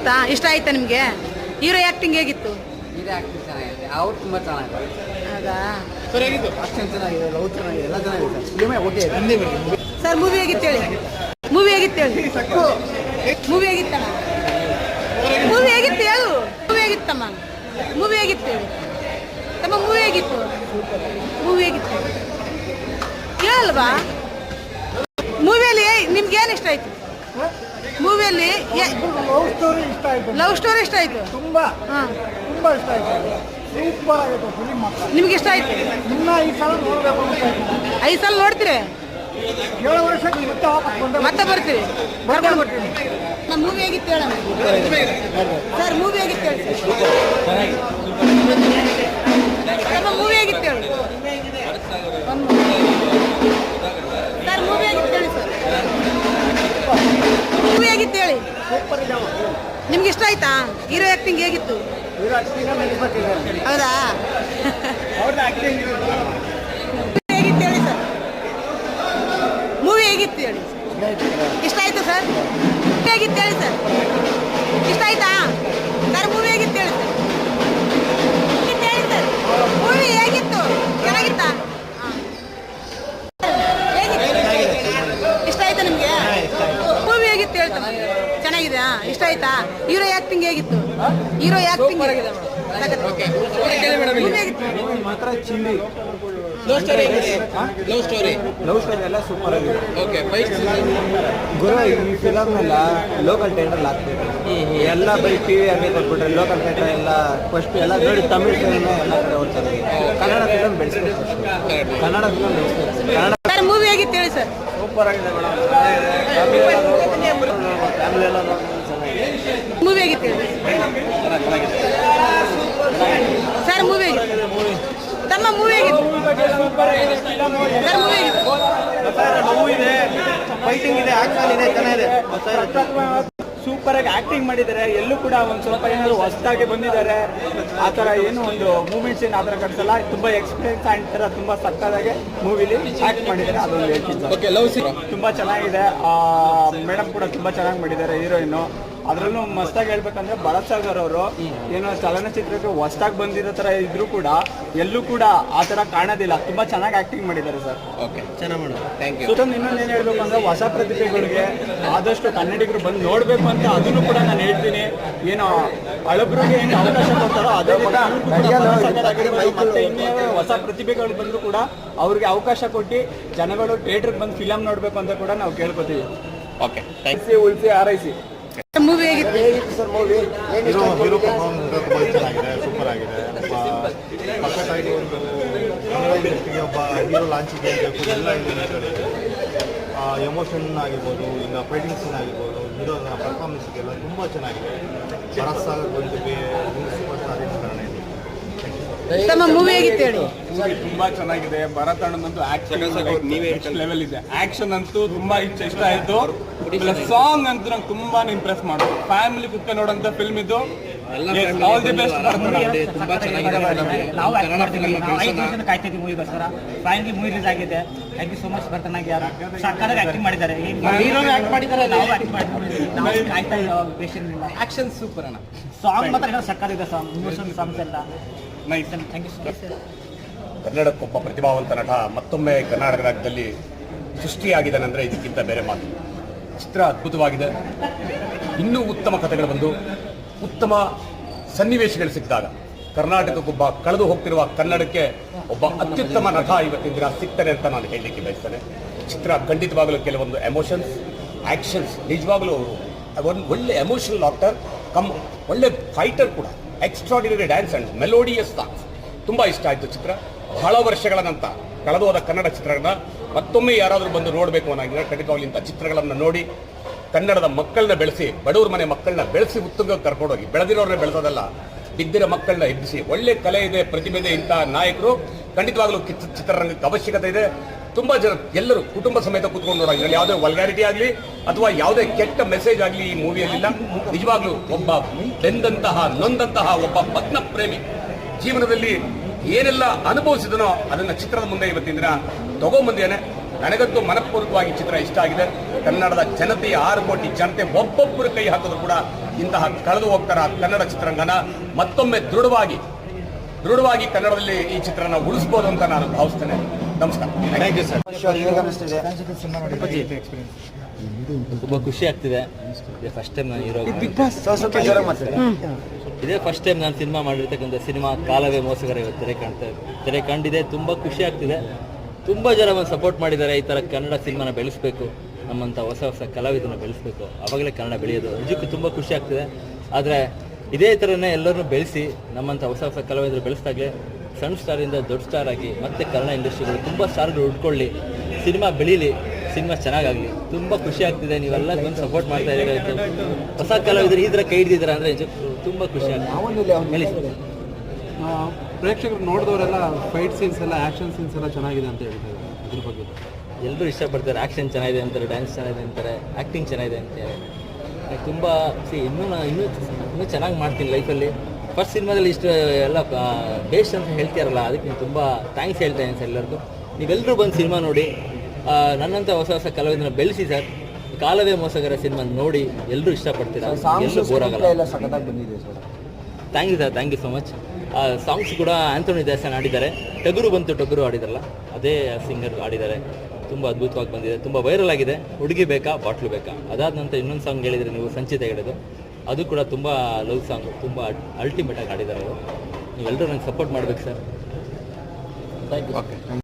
ಆಯ್ತಾ? ಇಷ್ಟ ಆಯ್ತಾ ನಿಮಗೆ? ಹೀರೋ ಆ್ಯಕ್ಟಿಂಗ್ ಹೇಗಿತ್ತು? ಇದೆ ಆಕ್ಟಿಂಗ್ ಚೆನ್ನಾಗಿದೆ. ಅವ್ರು ತುಂಬ ಚೆನ್ನಾಗಿದೆ ಹೌದಾ? ಆಕ್ಷನ್ ಚೆನ್ನಾಗಿದೆ ಲವ್ ಚೆನ್ನಾಗಿದೆ ಎಲ್ಲ ಚೆನ್ನಾಗಿದೆ ಸರ್. ಫಿಲ್ಮೇ ಓಕೆ ಹಿಂದೆ ಸರ್ ಮೂವಿ ಹೇಗಿತ್ತು ಹೇಳಿ? ಮೂವಿ ಹೇಗಿತ್ತು ಹೇಳಿ? ಮೂವಿ ಹೇಗಿತ್ತಣ್ಣ ಮೂವಿ ಹೇಗಿತ್ತು ಹೇಳು? ಮೂವಿ ಹೇಗಿತ್ತಮ್ಮ? ಮೂವಿ ಹೇಗಿತ್ತು ಹೇಳಿ? ತಮ್ಮ ಮೂವಿ ಹೇಗಿತ್ತು? ಮೂವಿ ಹೇಗಿತ್ತು ಹೇಳಲ್ವಾ? ಮೂವಿಯಲ್ಲಿ ನಿಮ್ಗೆ ಏನು ಇಷ್ಟ ಆಯ್ತು? ಮೂವಿಯಲ್ಲಿ ಲವ್ ಸ್ಟೋರಿ ಇಷ್ಟ ಆಯ್ತು. ಲವ್ ಸ್ಟೋರಿ ಇಷ್ಟ ಆಯ್ತು? ತುಂಬಾ ಹಾಂ. ತುಂಬಾ ಇಷ್ಟ ಆಯ್ತು. ಸೂಪರ್ ಆಗಿತ್ತು ಫಿಲಿಮ್ ನಿಮ್ಗೆ ಇಷ್ಟ ಆಯ್ತು? ಇನ್ನ ಈ ಸಲ ನೋಡ್ಬೇಕು ಅಂತ. ಐದು ಸಲ ನೋಡ್ತೀರಿ? ಏಳು ವರ್ಷಕ್ಕೆ ಮತ್ತೆ ವಾಪಸ್ ಮತ್ತೆ ಬರ್ತೀರಿ? ಬರ್ಕೊಂಡು ಬರ್ತೀನಿ ನಮ್ಮ ಮೂವಿ ಆಗಿತ್ತು ಹೇಳ ಸರ್ ಮೂವಿ ಹೇಗಿತ್ತು ಹೇಳಿ ನಮ್ಮ ಮೂವಿ ಹೇಗಿತ್ತು ಹೇಳಿ ಸರ್ ಮೂವಿ ಹೇಗಿತ್ತು ಹೇಳಿ ಸರ್ ಮೂವಿ ಹೇಗಿತ್ತು ಹೇಳಿ ನಿಮ್ಗೆ ಇಷ್ಟ ಆಯ್ತಾ? ಹೀರೋ ಆಕ್ಟಿಂಗ್ ಹೇಗಿತ್ತು? ಹೌದಾ? ಹೇಗಿತ್ತು ಹೇಳಿ ಸರ್? ಮೂವಿ ಹೇಗಿತ್ತು ಹೇಳಿ? ಇಷ್ಟ ಆಯ್ತು ಸರ್? ಹೇಗಿತ್ತು ಹೇಳಿ ಸರ್? ಹೇಳ್ತಾನೆ ಇಷ್ಟ ಆಯ್ತಾ? ಹೀರೋ ಆ್ಯಕ್ಟಿಂಗ್ ಹೇಗಿತ್ತು? ಹೀರೋ ಹೇಗಿತ್ತು? ಮಾತ್ರ chilli. Love story love story love story ಎಲ್ಲ ಸೂಪರ್ ಆಗಿದೆ. ಓಕೆ ಗುರು ಈ ಫಿಲಮ್ ಎಲ್ಲ ಲೋಕಲ್ ಟೆಂಡರ್ ಆಗ್ತಿದೆ ಎಲ್ಲ ಬರೀ ಟಿವಿ ಆಗಿ ಕೊಟ್ಬಿಟ್ರೆ ಲೋಕಲ್ ಟೆಂಡರ್ ಎಲ್ಲ ಫಸ್ಟ್ ಎಲ್ಲ ನೋಡಿ ತಮಿಳ್ ಫಿಲ್ಮ್ ಎಲ್ಲ ಕಡೆ ಓಡ್ತಾರೆ ಕನ್ನಡ ಫಿಲಮ್ ಬೆಳೆಸ್ಬೇಕು ಕನ್ನಡ ಫಿಲಮ್ ಬೆಳೆಸ್ಬೇಕು. ಕನ್ನಡ ಸರ್. ಸೂಪರ್ ಆಗಿದೆ ಮೇಡಮ್. ಮೂವಿ ಆಗಿತ್ತು ಸರ್ ಮೂವಿ ಆಗಿತ್ತು ತಮ್ಮ ಮೂವಿ ಆಗಿತ್ತು ಸರ್ ಮೂವಿ ಇದೆ. ಫೈಟಿಂಗ್ ಇದೆ. ಆಕ್ಷನ್ ಇದೆ ಚೆನ್ನಾಗಿದೆ. ಸೂಪರ್ ಆಗಿ ಆಕ್ಟಿಂಗ್ ಮಾಡಿದ್ದಾರೆ. ಎಲ್ಲೂ ಕೂಡ ಒಂದು ಸ್ವಲ್ಪ ಏನಾದ್ರು ಹೊಸದಾಗಿ ಬಂದಿದ್ದಾರೆ. ಆ ಥರ ಏನು ಒಂದು ಮೂಮೆಂಟ್ಸ್ ಏನು ಆ ಥರ ಕಟ್ಸಲ್ಲ. ತುಂಬಾ ಎಕ್ಸ್ಪೀರಿಯನ್ಸ್ ಅಂತರ ತುಂಬಾ ಸಕ್ಕದಾಗೆ ಮೂವಿಲಿ ಆಕ್ಟ್ ಮಾಡಿದ್ದಾರೆ. ಅದೊಂದು ಹೇಳ್ತೀನಿ ತುಂಬಾ ಚೆನ್ನಾಗಿದೆ. ಮೇಡಮ್ ಕೂಡ ತುಂಬಾ ಚೆನ್ನಾಗಿ ಮಾಡಿದ್ದಾರೆ ಹೀರೋಯಿನ್ ಅದರಲ್ಲೂ ಮಸ್ತಾಗಿ ಹೇಳ್ಬೇಕಂದ್ರೆ ಭರತ್ ಸಾಗರ್ ಅವರು ಏನೋ ಚಲನಚಿತ್ರಕ್ಕೆ ಹೊಸದಾಗಿ ಬಂದಿರೋ ತರ ಇದ್ರು ಕೂಡ ಎಲ್ಲೂ ಕೂಡ ಆ ತರ ಕಾಣೋದಿಲ್ಲ. ತುಂಬಾ ಚೆನ್ನಾಗಿ ಆಕ್ಟಿಂಗ್ ಮಾಡಿದ್ದಾರೆ ಸರ್. ಓಕೆ ಚೆನ್ನಾಗಿ ಮಾಡೋದು ಥ್ಯಾಂಕ್ ಯು ಸುತ್ತೊಂದು ಇನ್ನೊಂದು ಏನು ಹೇಳ್ಬೇಕು ಅಂದ್ರೆ ಹೊಸ ಪ್ರತಿಭೆಗಳಿಗೆ ಆದಷ್ಟು ಕನ್ನಡಿಗರು ಬಂದು ನೋಡ್ಬೇಕು ಅಂತ ಅದನ್ನು ಕೂಡ ನಾನು ಹೇಳ್ತೀನಿ. ಏನೋ ಅಳಬ್ರಿಗೆ ಏನು ಅವಕಾಶ ಕೊಡ್ತಾರೋ ಅದೇ ಮತ್ತೆ ಇನ್ನೇ ಹೊಸ ಪ್ರತಿಭೆಗಳು ಬಂದ್ರು ಕೂಡ ಅವ್ರಿಗೆ ಅವಕಾಶ ಕೊಟ್ಟು ಜನಗಳು ಥಿಯೇಟರ್ಗೆ ಬಂದು ಫಿಲಮ್ ನೋಡ್ಬೇಕು ಅಂತ ಕೂಡ ನಾವು ಕೇಳ್ಕೊತೀವಿ. ಓಕೆ ಉಳಿಸಿ ಉಳಿಸಿ ಹೀರೋ ಹೀರೋ ಪರ್ಫಾರ್ಮೆನ್ಸ್ ತುಂಬ ಚೆನ್ನಾಗಿದೆ ಸೂಪರ್ ಆಗಿದೆ. ಪಕ್ಕದಾಗಿ ಒಂದು ಕನ್ನಡ ಒಬ್ಬ ಹೀರೋ ಎಲ್ಲ ಎಮೋಷನ್ ಆಗಿರ್ಬೋದು ಇನ್ನು ಫೈಟಿಂಗ್ ಆಗಿರ್ಬೋದು, ಹೀರೋನ ಪರ್ಫಾರ್ಮೆನ್ಸ್ಗೆಲ್ಲ ತುಂಬ ಚೆನ್ನಾಗಿದೆ. ಬರಸ್ಸಾಗಿ ಬಂದು ಸೂಪರ್ ಸ್ಟಾರ್ ತಮ್ಮ ಮೂವಿ ಹೇಗಿತ್ತು ಹೇಳಿ. ಮೂವಿ ತುಂಬಾ ಚೆನ್ನಾಗಿದೆ. ಭರತ್ ಅಣ್ಣನಂತೂ ಆಕ್ಷನ್ ನೀವೇ ಲೆವೆಲ್ ಇದೆ. ಆಕ್ಷನ್ ಅಂತೂ ತುಂಬಾ ಇಷ್ಟ ಇಷ್ಟ ಆಯ್ತು. ಪ್ಲಸ್ ಸಾಂಗ್ ಅಂತೂ ನಂಗೆ ತುಂಬಾ ಇಂಪ್ರೆಸ್ ಮಾಡ್ತು. ಫ್ಯಾಮಿಲಿ ಕುತ್ತೆ ನೋಡಂತ ಫಿಲ್ಮ್ ಇದು. ಆಲ್ ದಿ ಬೆಸ್ಟ್ ತುಂಬಾ ಚೆನ್ನಾಗಿದೆ ನಾವು ಐದು ವರ್ಷದಿಂದ ಕಾಯ್ತಾ ಇದ್ದೀವಿ ಮೂವಿಗೋಸ್ಕರ ಫೈನಲಿ ಮೂವಿ ರಿಲೀಸ್ ಆಗಿದೆ. ಥ್ಯಾಂಕ್ ಯು ಸೋ ಮಚ್ ಭರತನಾಗಿ ಯಾರು. ಸಕ್ಕತ್ತಾಗಿ ಆಕ್ಟಿಂಗ್ ಮಾಡಿದ್ದಾರೆ. ಹೀರೋ ಆಕ್ಟ್ ಮಾಡಿದ್ದಾರೆ ನಾವು ಆಕ್ಟ್ ಮಾಡಿದ್ವಿ ನಾವು ಕಾಯ್ತಾ ಇದ್ದೀವಿ ಪೇಷಂಟ್ ಆಕ್ಷನ್ ಸೂಪರ್ ಅಣ್ಣ. ಸಾಂಗ್ ಮಾತ್ರ ಏನೋ ಸಕ್ಕತ್ತಿದೆ ಸಾಂಗ್ ಇಮೋಷನ್ ಸಾಂಗ್ಸ್ ಎಲ್ಲ. ಕನ್ನಡಕ್ಕೊಬ್ಬ ಪ್ರತಿಭಾವಂತ ನಟ ಮತ್ತೊಮ್ಮೆ ಕರ್ನಾಟಕ ರಾಜ್ಯದಲ್ಲಿ ಸೃಷ್ಟಿಯಾಗಿದ್ದಾನೆ ಅಂದರೆ ಇದಕ್ಕಿಂತ ಬೇರೆ ಮಾತು. ಚಿತ್ರ ಅದ್ಭುತವಾಗಿದೆ. ಇನ್ನೂ ಉತ್ತಮ ಕಥೆಗಳು ಬಂದು, ಉತ್ತಮ ಸನ್ನಿವೇಶಗಳು ಸಿಕ್ಕಿದಾಗ, ಕರ್ನಾಟಕಕ್ಕೊಬ್ಬ ಕಳೆದು ಹೋಗ್ತಿರುವ ಕನ್ನಡಕ್ಕೆ ಒಬ್ಬ ಅತ್ಯುತ್ತಮ ನಟ ಇವತ್ತಿನ ದಿನ ಸಿಗ್ತಾರೆ ಅಂತ ನಾನು ಹೇಳಲಿಕ್ಕೆ ಬಯಸ್ತೇನೆ. ಚಿತ್ರ ಖಂಡಿತವಾಗಲೂ ಕೆಲವೊಂದು ಎಮೋಷನ್ಸ್ ಆಕ್ಷನ್ಸ್ ನಿಜವಾಗಲೂ ಅವರು ಒಳ್ಳೆ ಎಮೋಷನಲ್ ಆಕ್ಟರ್ ಕಮ್ ಒಳ್ಳೆ ಫೈಟರ್ ಕೂಡ. Extraordinary dance and melodious songs ತುಂಬ ಇಷ್ಟ ಆಯಿತು ಚಿತ್ರ. ಬಹಳ ವರ್ಷಗಳ ನಂತರ ಕಳೆದೋದ ಕನ್ನಡ ಚಿತ್ರಗಳನ್ನ ಮತ್ತೊಮ್ಮೆ ಯಾರಾದರೂ ಬಂದು ನೋಡಬೇಕು ಅನ್ನೋಂಗಿಲ್ಲ ಖಂಡಿತವಾಗ್ಲಿ ಇಂಥ ಚಿತ್ರಗಳನ್ನು ನೋಡಿ ಕನ್ನಡದ ಮಕ್ಕಳನ್ನ ಬೆಳೆಸಿ, ಬಡವ್ರ ಮನೆ ಮಕ್ಕಳನ್ನ ಬೆಳೆಸಿ ಉತ್ತುಂಗ ಕರ್ಕೊಂಡೋಗಿ ಬೆಳೆದಿರೋರನ್ನ ಬೆಳೆಸೋದಲ್ಲ ಬಿದ್ದಿರೋ ಮಕ್ಕಳನ್ನ ಎಬ್ಬಿಸಿ, ಒಳ್ಳೆ ಕಲೆ ಇದೆ ಪ್ರತಿಭೆ ಇದೆ ಇಂಥ ನಾಯಕರು ಖಂಡಿತವಾಗ್ಲೂ ಚಿತ್ರರಂಗಕ್ಕೆ ಅವಶ್ಯಕತೆ ಇದೆ. ತುಂಬಾ ಜನ, ಎಲ್ಲರೂ ಕುಟುಂಬ ಸಮೇತ ಕೂತ್ಕೊಂಡು ನೋಡೋಣ ಯಾವುದೇ ವಲ್ಗಾರಿಟಿ ಆಗಲಿ, ಅಥವಾ ಯಾವುದೇ ಕೆಟ್ಟ ಮೆಸೇಜ್ ಆಗಲಿ ಈ ಮೂವಿಯಲ್ಲಿಲ್ಲ ನಿಜವಾಗ್ಲೂ ಒಬ್ಬ ಬೆಂದಂತಹ, ನೊಂದಂತಹ ಒಬ್ಬ ಪತ್ನ ಪ್ರೇಮಿ ಜೀವನದಲ್ಲಿ ಏನೆಲ್ಲ ಅನುಭವಿಸಿದನೋ ಅದನ್ನ ಚಿತ್ರದ ಮುಂದೆ ಇವತ್ತಿನ ದಿನ ತಗೊಂಬಂದೇನೆ. ನನಗಂತೂ ಮನಪೂರ್ವಕವಾಗಿ ಚಿತ್ರ ಇಷ್ಟ ಆಗಿದೆ. ಕನ್ನಡದ ಜನತೆಯ ಆರು ಕೋಟಿ ಜನತೆ ಒಬ್ಬೊಬ್ಬರು ಕೈ ಹಾಕಿದ್ರು ಕೂಡ ಇಂತಹ ಕಳೆದು ಹೋಗ್ತಾರ ಕನ್ನಡ ಚಿತ್ರರಂಗನ. ಮತ್ತೊಮ್ಮೆ ದೃಢವಾಗಿ ದೃಢವಾಗಿ ಕನ್ನಡದಲ್ಲಿ ಈ ಚಿತ್ರನ ಉಳಿಸಬಹುದು ಅಂತ ನಾನು ಭಾವಿಸ್ತೇನೆ. ನಮಸ್ಕಾರ. ಥ್ಯಾಂಕ್ ಯು ಸರ್ ಹೇಗೆ ತುಂಬ ಖುಷಿ ಆಗ್ತಿದೆ. ಇದೇ ಫಸ್ಟ್ ಟೈಮ್ ನಾನು ಹೀರೋ ಇದೇ ಫಸ್ಟ್ ಟೈಮ್ ನಾನು ಸಿನಿಮಾ ಮಾಡಿರ್ತಕ್ಕಂಥ ಸಿನಿಮಾ ಕಾಲವೇ ಮೋಸಗರ ಇವತ್ತು ತೆರೆ ಕಾಣ್ತಾ ತೆರೆ ಕಂಡಿದೆ ತುಂಬ ಖುಷಿ ಆಗ್ತಿದೆ. ತುಂಬ ಜನ ಒಂದು ಸಪೋರ್ಟ್ ಮಾಡಿದ್ದಾರೆ. ಈ ಥರ ಕನ್ನಡ ಸಿನಿಮಾನ ಬೆಳೆಸಬೇಕು. ನಮ್ಮಂಥ ಹೊಸ ಹೊಸ ಕಲಾವಿದನ ಬೆಳೆಸಬೇಕು. ಅವಾಗಲೇ ಕನ್ನಡ ಬೆಳೆಯೋದು. ನಿಜಕ್ಕೂ ತುಂಬ ಖುಷಿ ಆಗ್ತಿದೆ. ಆದರೆ ಇದೇ ಥರನೇ ಎಲ್ಲರನ್ನೂ ಬೆಳೆಸಿ ನಮ್ಮಂಥ ಹೊಸ ಹೊಸ ಕಲಾವಿದರು ಬೆಳೆಸ್ದಾಗಲೇ ಸಣ್ಣ ಸ್ಟಾರಿಂದ ದೊಡ್ಡ ಸ್ಟಾರ್ ಆಗಿ ಮತ್ತೆ ಕನ್ನಡ ಇಂಡಸ್ಟ್ರಿಗಳು ತುಂಬ ಸ್ಟಾರ್ಗಳು ಉಟ್ಕೊಳ್ಳಿ ಸಿನಿಮಾ ಬೆಳೀಲಿ ಸಿನಿಮಾ ಚೆನ್ನಾಗಾಗಲಿ. ತುಂಬ ಖುಷಿ ಆಗ್ತಿದೆ ನೀವೆಲ್ಲ ಬಂದು ಸಪೋರ್ಟ್ ಮಾಡ್ತಾ ಇದ್ದೀರಾ. ಹೊಸ ಕಲಾವಿದರು ಈ ಥರ ಕೈ ಹಿಡಿದಿದ್ದೀರಾ ಅಂದರೆ ತುಂಬ ಖುಷಿ ಆಗ್ತದೆ. ಪ್ರೇಕ್ಷಕರು ನೋಡಿದವರೆಲ್ಲ ಫೈಟ್ ಸೀನ್ಸ್ ಎಲ್ಲ ಆ್ಯಕ್ಷನ್ ಸೀನ್ಸ್ ಎಲ್ಲ ಚೆನ್ನಾಗಿದೆ ಅಂತ ಹೇಳ್ತಾರೆ ಅದ್ರ ಬಗ್ಗೆ. ಎಲ್ಲರೂ ಇಷ್ಟಪಡ್ತಾರೆ ಆ್ಯಕ್ಷನ್ ಚೆನ್ನಾಗಿದೆ ಅಂತಾರೆ ಡ್ಯಾನ್ಸ್ ಚೆನ್ನಾಗಿದೆ ಅಂತಾರೆ ಆ್ಯಕ್ಟಿಂಗ್ ಚೆನ್ನಾಗಿದೆ ಅಂತಾರೆ ತುಂಬ ಸಿ ಇನ್ನೂ ನಾನು ಇನ್ನೂ ಇನ್ನೂ ಚೆನ್ನಾಗಿ ಮಾಡ್ತೀನಿ ಲೈಫಲ್ಲಿ ಫಸ್ಟ್ ಸಿನಿಮಾದಲ್ಲಿ ಇಷ್ಟು ಎಲ್ಲ ಬೇಸ್ಟ್ ಅಂತ ಹೇಳ್ತೀರಲ್ಲ ಅದಕ್ಕೆ ನೀವು ತುಂಬ ಥ್ಯಾಂಕ್ಸ್ ಹೇಳ್ತಾ ಇದ್ದೀನಿ ಸರ್ ಎಲ್ಲರಿಗೂ. ನೀವೆಲ್ಲರೂ ಬಂದು ಸಿನಿಮಾ ನೋಡಿ ನನ್ನಂಥ ಹೊಸ ಹೊಸ ಕಲಾವಿದನ ಬೆಳೆಸಿ ಸರ್ ಕಾಲವೇ ಮೋಸಗರ ಸಿನಿಮಾ ನೋಡಿ ಎಲ್ಲರೂ ಇಷ್ಟಪಡ್ತೀರಾ? ಎಲ್ಲರೂ sir thank you sir thank you so much songs ಕೂಡ ಆಂಥೋನಿ ದಾಸನ್ ಆಡಿದ್ದಾರೆ. ಟಗರು ಬಂತು ಟಗರು ಆಡಿದಾರಲ್ಲ ಅದೇ ಸಿಂಗರ್ ಆಡಿದ್ದಾರೆ. ತುಂಬ ಅದ್ಭುತವಾಗಿ ಬಂದಿದೆ, ತುಂಬ ವೈರಲ್ ಆಗಿದೆ. ಹುಡುಗಿ ಬೇಕಾ ಬಾಟ್ಲು ಬೇಕಾ? ಅದಾದ ನಂತರ ಇನ್ನೊಂದು ಸಾಂಗ್ ಹೇಳಿದರೆ ನೀವು ಸಂಚಿತ ಹೇಳಿದ್ದು. ಅದು ಕೂಡ ತುಂಬ ಲವ್ ಸಾಂಗ್ ತುಂಬ ಅಲ್ಟಿಮೇಟಾಗಿ ಆಡಿದ್ದಾರೆ ಅವರು. ನೀವೆಲ್ಲರೂ ನಂಗೆ ಸಪೋರ್ಟ್ ಮಾಡ್ಬೇಕು ಸರ್ ಥ್ಯಾಂಕ್ ಯು